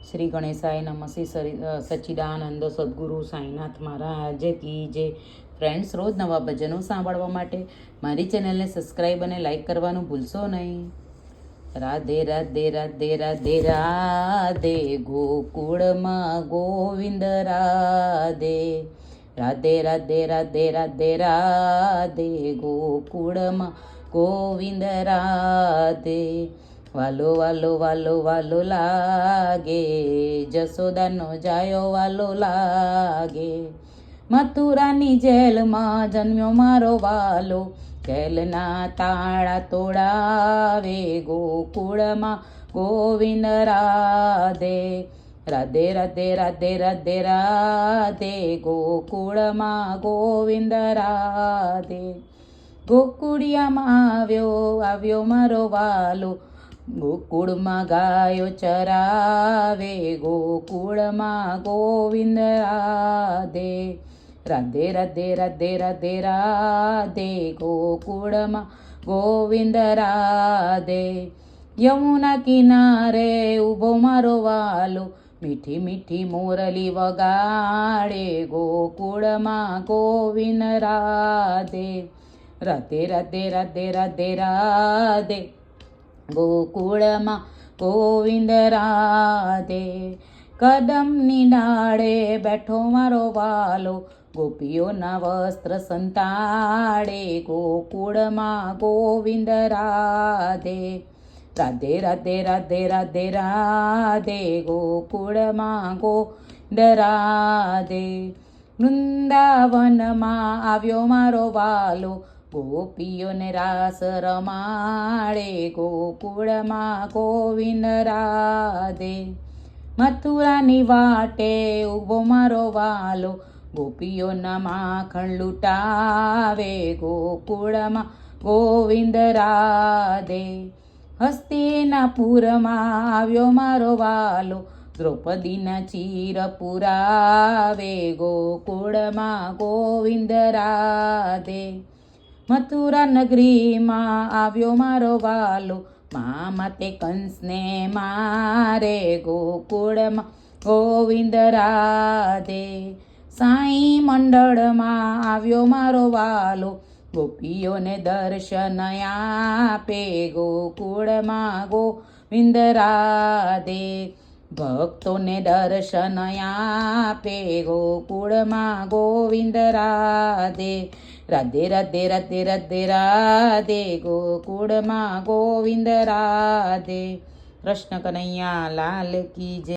શ્રી ગણેશાય નમઃ શ્રી સરી અ, સચ્ચિદાનંદ સદગુરુ સાંઈનાથ મહારાજ કી જે ફ્રેન્ડ્સ રોજ નવા ભજનો સાંભળવા માટે મારી ચેનલને સબસ્ક્રાઈબ અને લાઈક કરવાનું ભૂલશો નહીં. રાધે રાધે રાધે રાધે રાધે ગોકુળમાં ગોવિંદ રાધે. રાધે રાધે રાધે રાધે રાધે ગોકુળમાં ગોવિંદ રાધે. વાલો વાલો વાલો વાલો લાગે. જસોદાનો જાયો વાલો લાગે. મથુરાની જેલમાં જન્મ્યો મારો વાલો. જેલના તાળા તોડાવે, ગોકુળમાં ગોવિંદ રાધે. રાધે રાધે રાધે રાધે રાધે, ગોકુળમાં ગોવિંદ રાધે. ગોકુળિયામાં આવ્યો આવ્યો મારો વાલો. ગોકુળમાં ગાયો ચરાવે ગોકુળમાં ગોવિંદ રાધે રાધે રાધે રાધે રાધે રાધે ગોકુળમાં ગોવિંદ રાધે યમુના કિનારે ઊભો મારો વાલો મીઠી મીઠી મોરલી વગાડે ગોકુળમાં ગોવિંદ રાધે રાધે રાધે રાધે રાધે રાધે ગોકુળમાં ગોવિંદ રાધે. કદમની ડાળે બેઠો મારો વાલો, ગોપીઓના વસ્ત્ર સંતાડે. ગોકુળમાં ગોવિંદ રાધે. રાધે રાધે રાધે રાધે રાધે. ગોકુળમાં ગોવિંદ રાધે. વૃંદાવનમાં આવ્યો મારો વાલો ગોપીઓને રાસ રમાડે, ગોકુળમાં ગોવિંદ રાધે. મથુરાની વાટે ઊભો મારો વાલો, ગોપીઓના માખણ લૂંટાવે, ગોકુળમાં ગોવિંદ રાધે. હસ્તિનાપુરમાં આવ્યો મારો વાલો, દ્રૌપદીના ચીર પુરાવે, ગોકુળમાં ગોવિંદ રાધે. મથુરા નગરીમાં આવ્યો મારો વાલો. મા તે કંસને મારે ગોકુળમાં ગોવિંદ રાધે. સાઈ મંડળમાં આવ્યો મારો વાલો. ગોપીઓને દર્શન આપે ગોકુળમાં ગોવિંદ રાધે. ભક્તોને દર્શન આપે, ગોકુળમાં ગોવિંદ રાધે રાધે રાધે રાધે રાધે રાધે, ગોકુળમાં ગોવિંદ રાધે. કૃષ્ણ કનૈયા, લાલ કી જય.